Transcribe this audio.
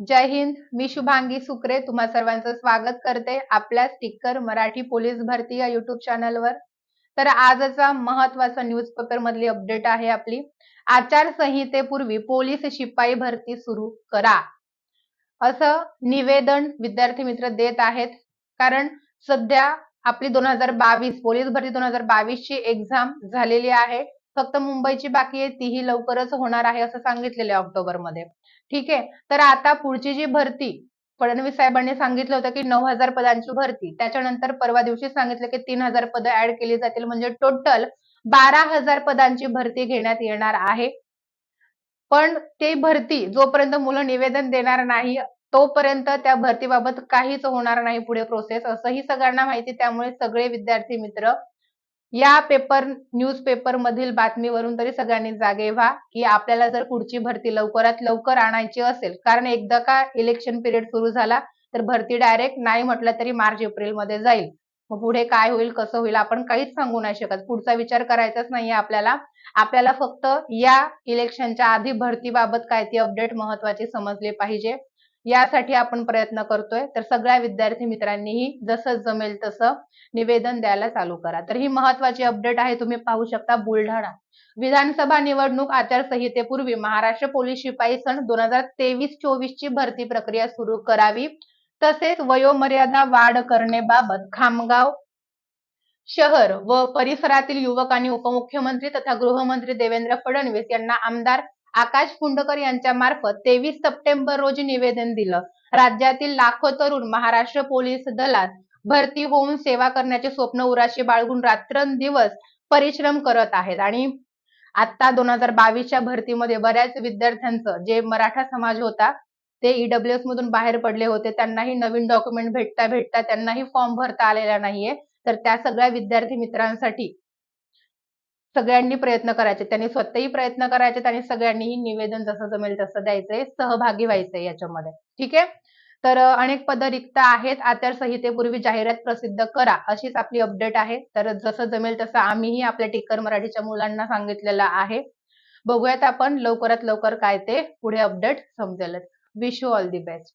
जय हिंद मी शुभांगी सुक्रे तुम्हा सर्वांचं स्वागत करते आपल्या स्टिकर मराठी पोलीस भरती या युट्यूब चॅनलवर तर आजचा महत्त्वाचा न्यूजपेपर मधली अपडेट आहे आपली. आचारसंहितेपूर्वी पोलीस शिपाई भरती सुरू करा. असं निवेदन विद्यार्थी मित्र देत आहेत. कारण सध्या आपली दोन हजार बावीस पोलीस भरती दोन हजार बावीस ची एक्झाम झालेली आहे. फक्त मुंबईची बाकी आहे तीही लवकरच होणार आहे असं सांगितलेलं आहे ऑक्टोबरमध्ये. ठीक आहे? तर आता पुढची जी भरती फडणवीस साहेबांनी सांगितलं होतं की नऊ हजार पदांची भरती त्याच्यानंतर परवा दिवशी सांगितलं की तीन हजार पदं ऍड केली जातील म्हणजे टोटल बारा हजार पदांची भरती घेण्यात येणार आहे. पण ते भरती जोपर्यंत मुलं निवेदन देणार नाही तोपर्यंत त्या भरतीबाबत काहीच होणार नाही पुढे प्रोसेस असंही सगळ्यांना माहिती त्यामुळे सगळे विद्यार्थी मित्र या पेपर न्यूज पेपर मधील बातमीवरून तरी सगळ्यांनी जागे व्हा की आपल्याला जर पुढची भरती लवकरात लवकर आणायची असेल कारण एकदा का इलेक्शन पिरियड सुरू झाला तर भरती डायरेक्ट नाही म्हटलं तरी मार्च एप्रिलमध्ये जाईल. मग पुढे काय होईल कसं होईल आपण काहीच सांगू नाही शकत. पुढचा विचार करायचाच नाहीये आपल्याला. आपल्याला फक्त या इलेक्शनच्या आधी भरतीबाबत काय ती अपडेट महत्वाची समजली पाहिजे. यासाठी आपण प्रयत्न करतोय. तर सगळ्या विद्यार्थी मित्रांनीही जसं जमेल तसं निवेदन द्यायला चालू करा. तर ही महत्वाची अपडेट आहे. तुम्ही पाहू शकता बुलढाणा. विधानसभा निवडणूक आचारसंहितेपूर्वी महाराष्ट्र पोलीस शिपाई सण दोन हजार तेवीस चोवीस ची भरती प्रक्रिया सुरू करावी. तसेच वयोमर्यादा वाढ करण्याबाबत खामगाव शहर व परिसरातील युवक आणि उपमुख्यमंत्री तथा गृहमंत्री देवेंद्र फडणवीस यांना आमदार आकाश फुंडकर यांच्या मार्फत तेवीस सप्टेंबर रोजी निवेदन दिलं. राज्यातील लाखो तरुण महाराष्ट्र पोलीस दलात भरती होऊन सेवा करण्याचे स्वप्न उराशी बाळगून रात्रंदिवस परिश्रम करत आहेत. आणि आता दोन हजार बावीसच्या भरतीमध्ये बऱ्याच विद्यार्थ्यांचं जे मराठा समाज होता ते ईडब्ल्यूएस मधून बाहेर पडले होते. त्यांनाही नवीन डॉक्युमेंट भेटता भेटता त्यांनाही फॉर्म भरता आलेला नाहीये. तर त्या सगळ्या विद्यार्थी मित्रांसाठी सगळ्यांनी प्रयत्न करायचे त्यांनी स्वतःही प्रयत्न करायचे आणि सगळ्यांनीही निवेदन जसं जमेल तसं द्यायचंय सहभागी व्हायचंय याच्यामध्ये. ठीक आहे? तर अनेक पद रिक्त आहेत आचारसंहितेपूर्वी जाहिरात प्रसिद्ध करा अशीच आपली अपडेट आहे. तर जसं जमेल तसं आम्हीही आपल्या टिक्कर मराठीच्या मुलांना सांगितलेलं आहे. बघूयात आपण लवकरात लवकर काय ते पुढे अपडेट समजेलच. Wish you all the best